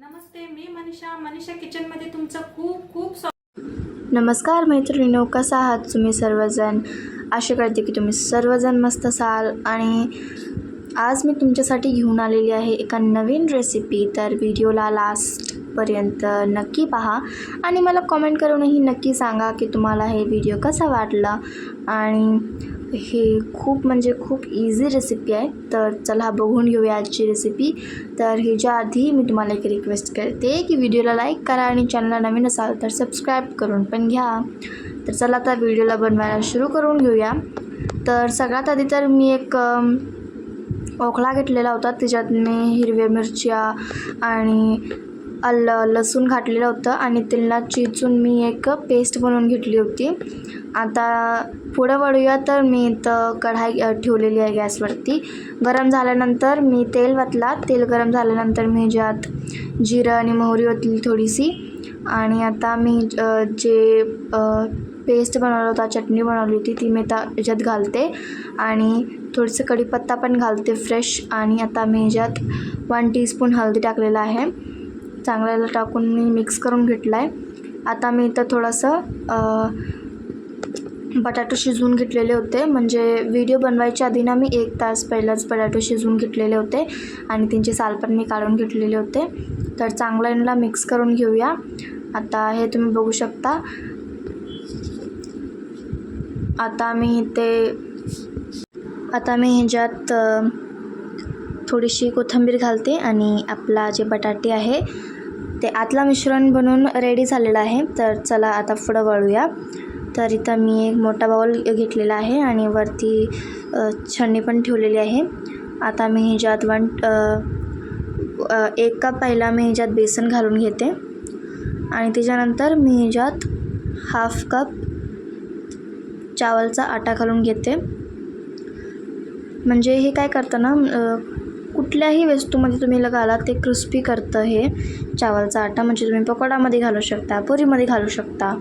नमस्ते मी मनीषा. मनीषा किचनमध्ये तुमचं खूप खूप नमस्कार मैत्रिणीनो कसा आहात तुम्ही सर्वजण? आशा करते की तुम्ही सर्वजण मस्त असाल. आणि आज मी तुमच्यासाठी घेऊन आलेली आहे एका नवीन रेसिपी तर व्हिडिओला लास्टपर्यंत नक्की पहा. आणि मला कॉमेंट करूनही नक्की सांगा की तुम्हाला हे व्हिडिओ कसा वाटला. आणि हे खूप म्हणजे खूप इझी रेसिपी आहे. तर चला बघून घेऊया आजची रेसिपी तर ह्याच्या आधी मी तुम्हाला एक रिक्वेस्ट करते की व्हिडिओला लाईक करा आणि चॅनलला नवीन असाल तर सबस्क्राईब करून पण घ्या. तर चला आता व्हिडिओला बनवायला सुरू करून घेऊया. तर सगळ्यात आधी तर मी एक अम, ओखळा घेतलेला होता. त्याच्यात मी हिरव्या मिरच्या आणि अल लसूण घातलेलं होतं आणि त्यांना चिचून मी एक पेस्ट बनवून घेतली होती. आता पुढं वळूया तर मी इथं कढाई ठेवलेली आहे गॅसवरती. गरम झाल्यानंतर मी तेल वातला. तेल गरम झाल्यानंतर मी ज्यात जिरं आणि मोहरी होतली थोडीशी. आणि आता मी जे पेस्ट बनवला होता चटणी बनवली होती ती मी आता याच्यात घालते. आणि थोडंसं कढीपत्ता पण घालते फ्रेश आणि आता मी याच्यात वन टीस्पून हळदी टाकलेलं आहे. चांगल्याला टाकून मी मिक्स करून घेतला आहे आता मी इथं थोडंसं बटाटो शिजवून घेतलेले होते. म्हणजे व्हिडिओ बनवायच्या आधी ना मी एक तास पहिलाच बटाटो शिजवून घेतलेले होते आणि त्यांचे साल पण मी काढून घेतलेले होते. तर चांगलं यांना मिक्स करून घेऊया. आता हे तुम्ही बघू शकता. आता मी ते आता मी ह्याच्यात थोडीशी कोथिंबीर घालते आणि आपला जे बटाटे आहे ते आतला मिश्रण बनवून रेडी झालेलं आहे. तर चला आता पुढं वळूया. तर इथं मी एक मोठा बाउल घेतलेला आहे आणि वरती अ, छन्नी पण ठेवलेली आहे. आता मी ह्याच्यात वन एक कप पहिला मी ह्याच्यात बेसन घालून घेते. आणि त्याच्यानंतर मी ह्याच्यात हाफ कप चावलचा आटा घालून घेते. म्हणजे हे काय करतं ना कुठल्याही वस्तूमध्ये तुम्ही घाला ते क्रिस्पी करतं हे. चावलचा आटा म्हणजे तुम्ही पकोडामध्ये घालू शकता पुरीमध्ये घालू शकता.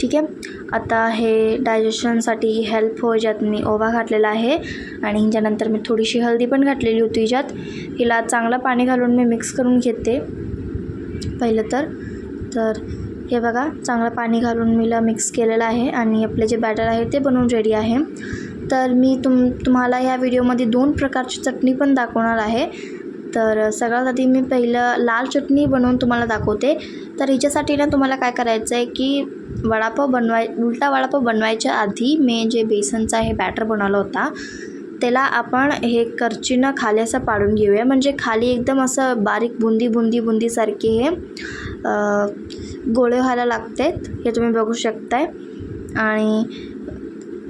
ठीक आहे? आता हे डायजेशनसाठी हेल्प हो ज्यात मी ओवा घातलेला आहे. आणि ह्याच्यानंतर मी थोडीशी हळदी पण घातलेली होती ज्यात. हिला चांगलं पाणी घालून मी मिक्स करून घेते. पहिलं तर. तर हे बघा चांगलं पाणी घालून मीला मिक्स केलेलं आहे. आणि आपले जे बॅटर आहे ते बनवून रेडी आहे. तर मी तुम तुम्हाला ह्या व्हिडिओमध्ये दोन प्रकारची चटणी पण दाखवणार आहे. तर सगळ्यात आधी मी पहिलं लाल चटणी बनवून तुम्हाला दाखवते. तर हिच्यासाठी ना तुम्हाला काय करायचं आहे की वडापाव बनवाय उलटा वडापाव बनवायच्या आधी मी जे बेसनचा हे बॅटर बनवला होता त्याला आपण हे करचीनं खाली असं पाडून घेऊया. म्हणजे खाली एकदम असं बारीक बुंदी बुंदी बुंदीसारखे हे गोळे व्हायला लागतात. हे तुम्ही बघू शकताय. आणि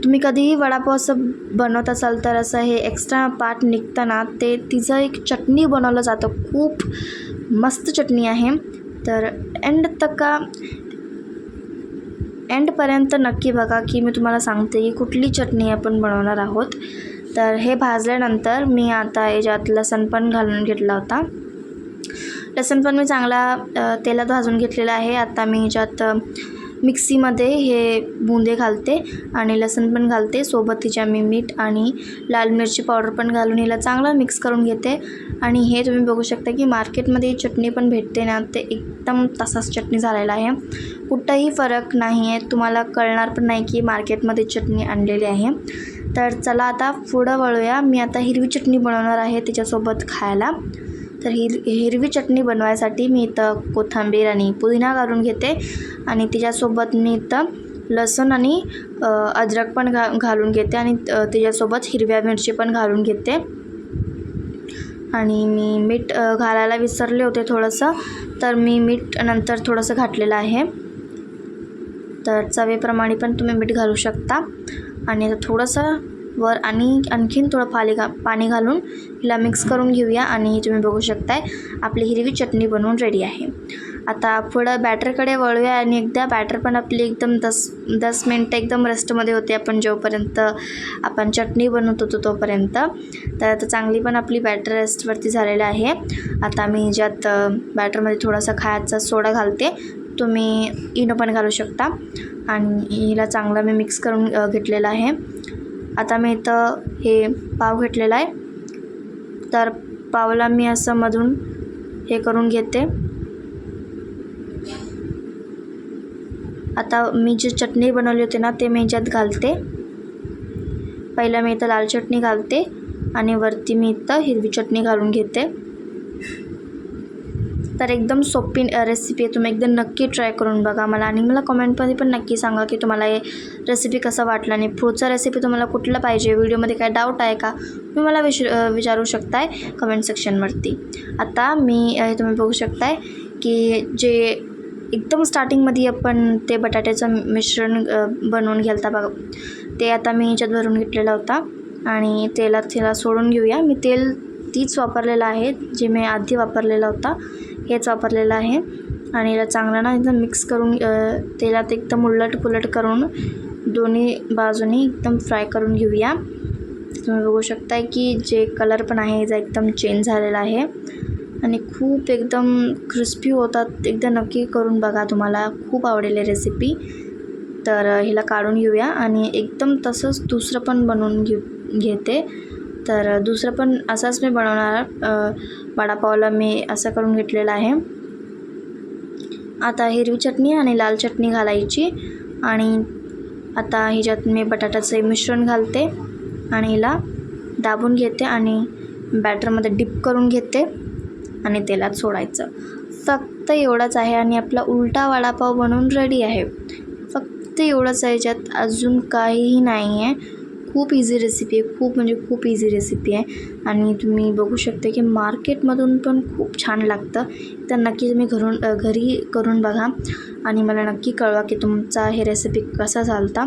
तुम्ही कधीही वडापाव असं बनवत असाल तर असं हे एक्स्ट्रा पार्ट निघताना ते तिचं एक चटणी बनवलं जातं. खूप मस्त चटणी आहे. तर एंड तका एंडपर्यंत नक्की बघा की मी तुम्हाला सांगते की कुठली चटणी आपण बनवणार आहोत. तर हे भाजल्यानंतर मी आता याच्यात लसण पण घालून घेतला होता. लसण पण मी चांगला तेलात भाजून घेतलेला आहे. आता मी ह्याच्यात मिक्सीमध्ये हे बुंदे घालते आणि लसूण पण घालते. सोबत तिच्या मी मीठ आणि लाल मिरची पावडर पण घालून हिला चांगलं मिक्स करून घेते. आणि हे तुम्ही बघू शकता की मार्केटमध्ये चटणी पण भेटते ना ते एकदम तसाच चटणी झालेला आहे. कुठंही फरक नाही आहे तुम्हाला कळणार पण नाही की मार्केटमध्ये चटणी आणलेली आहे. तर चला आता पुढं वळूया. मी आता हिरवी चटणी बनवणार आहे त्याच्यासोबत खायला. तर हिर हिरवी चटणी बनवायसाठी मी इथं कोथिंबीर आणि पुदिना घालून घेते. आणि तिच्यासोबत मी इथं लसूण आणि अद्रक पण घा घालून घेते आणि तिच्यासोबत हिरव्या मिरची पण घालून घेते. आणि मी मीठ घालायला विसरले होते थोडंसं तर मी मीठ नंतर थोडंसं घातलेलं आहे. तर चवीप्रमाणे पण तुम्ही मीठ घालू शकता. आणि आता थोडंसं वर आणि आणखीन थोडं पाणी घा पाणी घालून हिला मिक्स करून घेऊया आणि तुम्ही बघू शकताय आपली हिरवी चटणी बनवून रेडी आहे. आता पुढं बॅटरकडे वळूया आणि एकदा बॅटर पण आपली एकदम दस दस मिनटं एकदम रेस्टमध्ये होते आपण जोपर्यंत आपण चटणी बनवत होतो तोपर्यंत. तर आता चांगली पण आपली बॅटर रेस्टवरती झालेली आहे. आता मी ज्यात बॅटरमध्ये थोडासा खायचा सोडा घालते तुम्ही इनो पण घालू शकता. आणि हिला चांगला मी मिक्स करून घेतलेला आहे. आता मी इथं हे पाव घेतलेला आहे. तर पावला मी असं मधून हे करून घेते. आता मी जी चटणी बनवली होती ना ते मी ह्याच्यात घालते. पहिला मी इथं लाल चटणी घालते आणि वरती मी इथं हिरवी चटणी घालून घेते. तर एकदम सोपी रेसिपी आहे. तुम्ही एकदम नक्की ट्राय करून बघा मला. आणि मला कमेंटमध्ये पण नक्की सांगा की तुम्हाला हे रेसिपी कसं वाटलं आणि पुढचा रेसिपी तुम्हाला कुठलं पाहिजे? व्हिडिओमध्ये काय डाऊट आहे का? तुम्ही मला विश विचारू शकताय कमेंट सेक्शनवरती आता मी तुम्ही बघू शकताय की जे एकदम स्टार्टिंगमध्ये आपण ते बटाट्याचं मिश्रण बनवून घ्यालता बघा. ते आता मी याच्यात भरून घेतलेला होता. आणि तेलात तिला सोडून घेऊया. मी तेल तीच वापरलेलं आहे जे मी आधी वापरलेला होता हेच वापरलेलं आहे. आणि याला चांगलं ना एकदम मिक्स करून तेलात एकदम उलट पुलट करून दोन्ही बाजूनी एकदम फ्राय करून घेऊया. तुम्ही बघू शकताय की जे कलर पण आहे याचा एकदम चेंज झालेला आहे. आणि खूप एकदम क्रिस्पी होतात. एकदा नक्की करून बघा तुम्हाला. खूप आवडेल रेसिपी तर हिला काढून घेऊया. आणि एकदम तसंच दुसरं पण बनवून घेऊ घेते. तर दुसरं पण असाच मी बनवणार वडापावला मी असं करून घेतलेलं आहे. आता हिरवी चटणी आणि लाल चटणी घालायची आणि आता ह्याच्यात मी बटाट्याचं मिश्रण घालते आणि हिला दाबून घेते आणि बॅटरमध्ये डिप करून घेते आणि तेलात सोडायचं. फक्त एवढंच आहे आणि आपला उलटा वडापाव बनवून रेडी आहे. फक्त एवढंच आहे ज्यात अजून काहीही नाही आहे खूप इझी रेसिपी आहे. खूप म्हणजे खूप इझी रेसिपी आहे. आणि तुम्ही बघू शकता की मार्केटमधून पण खूप छान लागतं. तर नक्की तुम्ही घरून घरी करून बघा. आणि मला नक्की कळवा की तुमचा हे रेसिपी कसा चालता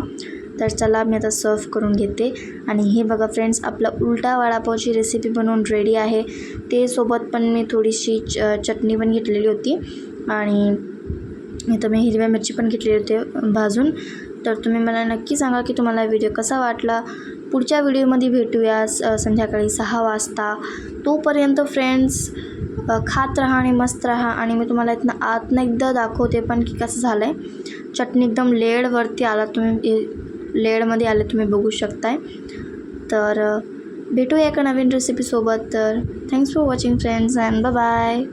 तर चला मी आता सर्व करून घेते. आणि हे बघा फ्रेंड्स आपला उलटा वडापावची रेसिपी बनवून रेडी आहे. ते सोबत पण मी थोडीशी च चटणी पण घेतलेली होती. आणि इथं मी हिरव्या मिरची पण घेतलेली होती भाजून. तर तुम्ही मला नक्की सांगा की तुम्हाला व्हिडिओ कसा वाटला. पुढच्या व्हिडिओमध्ये भेटूया संध्याकाळी सहा वाजता. तोपर्यंत फ्रेंड्स खात राहा आणि मस्त राहा आणि मी तुम्हाला इथनं आतनं एकदा दाखवते पण की कसं झालं आहे चटणी एकदम लेडवरती आला तुम्ही लेडमध्ये आले तुम्ही बघू शकताय. तर भेटूया एका नवीन रेसिपीसोबत तर thanks for watching friends and bye